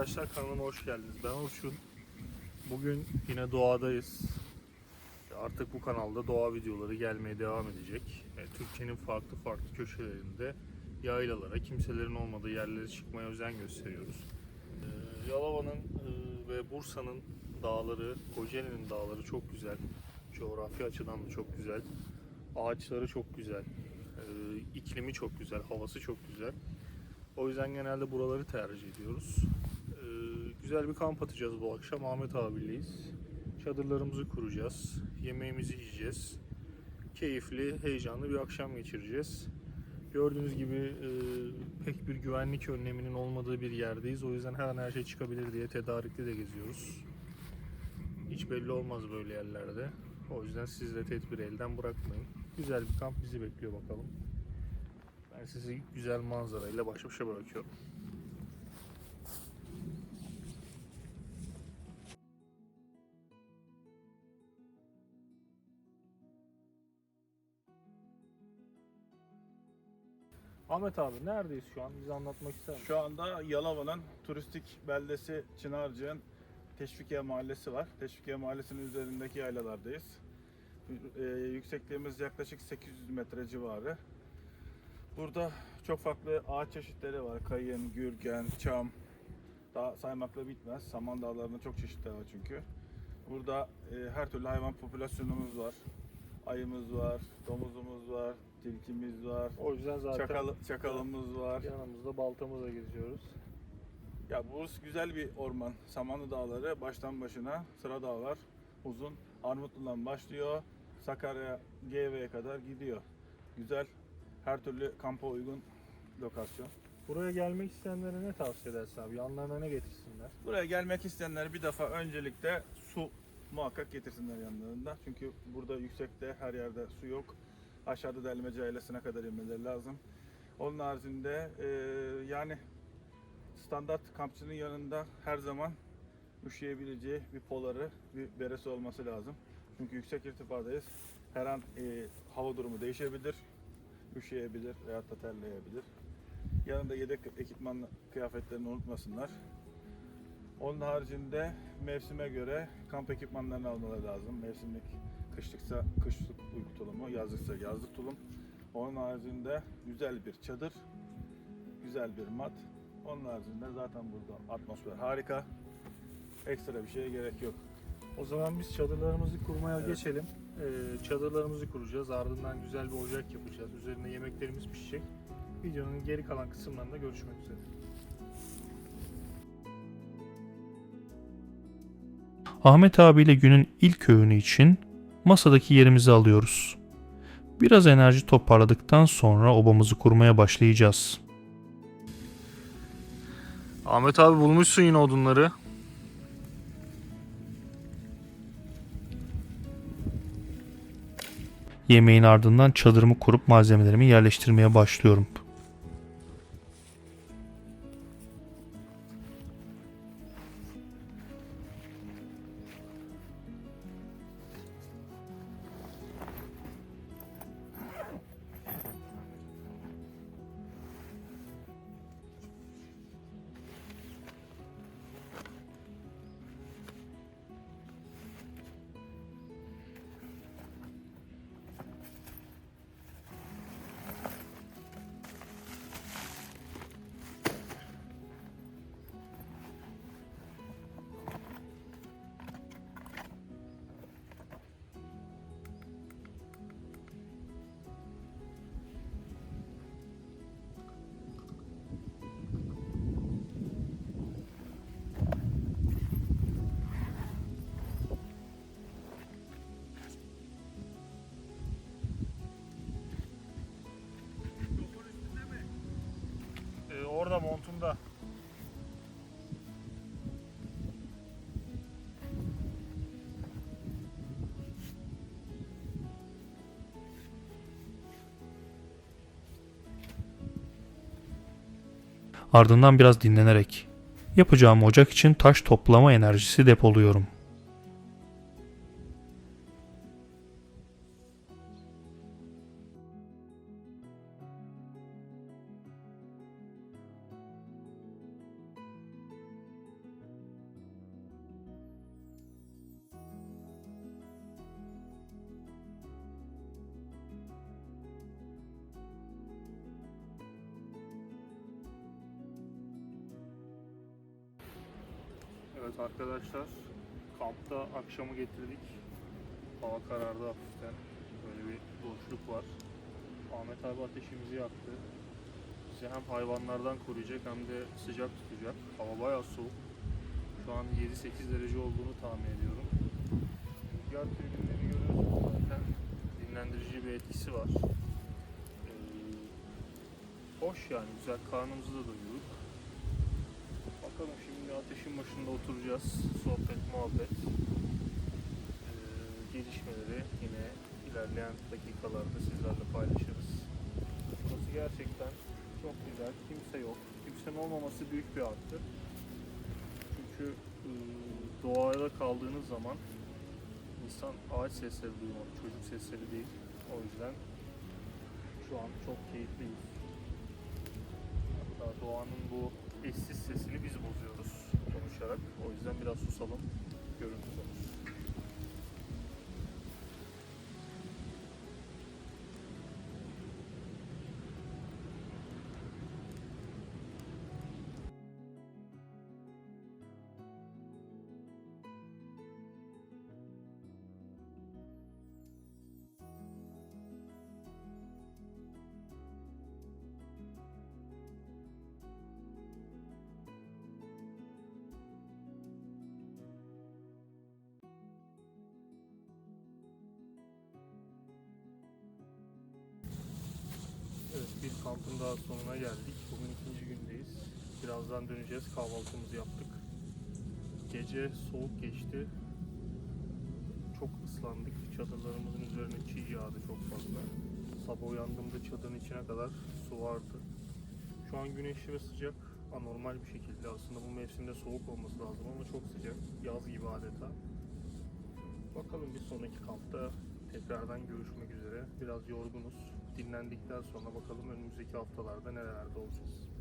arkadaşlar kanalıma hoş geldiniz. Ben Orçun. Bugün yine doğadayız. Artık bu kanalda doğa videoları gelmeye devam edecek. E, Türkiye'nin farklı farklı köşelerinde yaylalara, kimselerin olmadığı yerlere çıkmaya özen gösteriyoruz. E, Yalova'nın e, ve Bursa'nın dağları, Kocaeli'nin dağları çok güzel. Coğrafi açıdan da çok güzel. Ağaçları çok güzel. İklimi çok güzel, havası çok güzel. O yüzden genelde buraları tercih ediyoruz. Güzel bir kamp atacağız bu akşam. Ahmet abileyiz. Çadırlarımızı kuracağız. Yemeğimizi yiyeceğiz. Keyifli, heyecanlı bir akşam geçireceğiz. Gördüğünüz gibi e, pek bir güvenlik önleminin olmadığı bir yerdeyiz. O yüzden her an her şey çıkabilir diye tedarikli de geziyoruz. Hiç belli olmaz böyle yerlerde. O yüzden siz de tedbiri elden bırakmayın. Güzel bir kamp bizi bekliyor bakalım. Ben sizi güzel manzarayla baş başa bırakıyorum. Ahmet abi neredeyiz şu an? Bize anlatmak ister misin? Şu anda Yalova'nın turistik beldesi Çınarcık'ın Teşvikiye Mahallesi var. Teşvikiye Mahallesi'nin üzerindeki yaylalardayız. Ee, yüksekliğimiz yaklaşık 800 metre civarı. Burada çok farklı ağaç çeşitleri var. Kayın, gürgen, çam. Daha saymakla bitmez. Saman dağlarında çok çeşitler var çünkü. Burada e, her türlü hayvan popülasyonumuz var. Ayımız var, domuzumuz var, tilkimiz var, O yüzden zaten çakal, çakalımız var. yanımızda baltamızla geziyoruz. Ya burası güzel bir orman. Samanlı Dağları baştan başına sıra dağlar uzun. Armutlu'dan başlıyor. Sakarya GV'ye kadar gidiyor. Güzel. Her türlü kampa uygun lokasyon. Buraya gelmek isteyenlere ne tavsiye edersin abi? Yanlarına ne getirsinler? Buraya gelmek isteyenler bir defa öncelikle su muhakkak getirsinler yanlarında. Çünkü burada yüksekte her yerde su yok. Aşağıda Delmece ailesine kadar inmeleri lazım. Onun haricinde eee, yani standart kampçının yanında her zaman üşüyebileceği bir poları, bir beresi olması lazım. Çünkü yüksek irtifadayız. Her an eee, hava durumu değişebilir. Üşüyebilir veyahut da terleyebilir. Yanında yedek ekipman kıyafetlerini unutmasınlar. Onun haricinde mevsime göre kamp ekipmanlarını almaları lazım. Mevsimlik kışlıksa kışlık uyku tulumu, yazlıksa yazlık tulum. Onun haricinde güzel bir çadır, güzel bir mat. Onun haricinde zaten burada atmosfer harika. Ekstra bir şeye gerek yok. O zaman biz çadırlarımızı kurmaya Evet. geçelim. Ee, çadırlarımızı kuracağız. Ardından güzel bir ocak yapacağız. Üzerine yemeklerimiz pişecek. Videonun geri kalan kısımlarında görüşmek üzere. Ahmet abiyle günün ilk öğünü için masadaki yerimizi alıyoruz. Biraz enerji toparladıktan sonra obamızı kurmaya başlayacağız. Ahmet abi bulmuşsun yine odunları. Yemeğin ardından çadırımı kurup malzemelerimi yerleştirmeye başlıyorum. Montunda. Ardından biraz dinlenerek yapacağım ocak için taş toplama enerjisi depoluyorum. Evet arkadaşlar, kampta akşamı getirdik. Hava karardı hafiften. Böyle bir boşluk var. Ahmet abi ateşimizi yaktı. Bizi hem hayvanlardan koruyacak hem de sıcak tutacak. Hava bayağı soğuk. Şu an 7-8 derece olduğunu tahmin ediyorum. Rüzgar türbinleri görüyorsunuz zaten. Dinlendirici bir etkisi var. Ee, hoş yani, güzel. Karnımızı da doyurduk. Bakalım şimdi ateşin başında oturacağız. Sohbet, muhabbet. Ee, gelişmeleri yine ilerleyen dakikalarda sizlerle paylaşırız. Burası gerçekten çok güzel. Kimse yok. Kimsenin olmaması büyük bir artı. Çünkü e, doğada kaldığınız zaman insan ağaç sesleri duymalı, çocuk sesleri değil. O yüzden şu an çok keyifliyiz. Hatta doğanın bu eşsiz sesini biz bozuyoruz konuşarak. O yüzden biraz susalım, görüntü konuş. Kampın daha sonuna geldik. Bugün ikinci gündeyiz. Birazdan döneceğiz. Kahvaltımızı yaptık. Gece soğuk geçti. Çok ıslandık. Çadırlarımızın üzerine çiğ yağdı çok fazla. Sabah uyandığımda çadırın içine kadar su vardı. Şu an güneşli ve sıcak. Anormal bir şekilde. Aslında bu mevsimde soğuk olması lazım ama çok sıcak. Yaz gibi adeta. Bakalım bir sonraki kampta tekrardan görüşmek üzere. Biraz yorgunuz. Dinlendikten sonra bakalım önümüzdeki haftalarda nerelerde olacağız.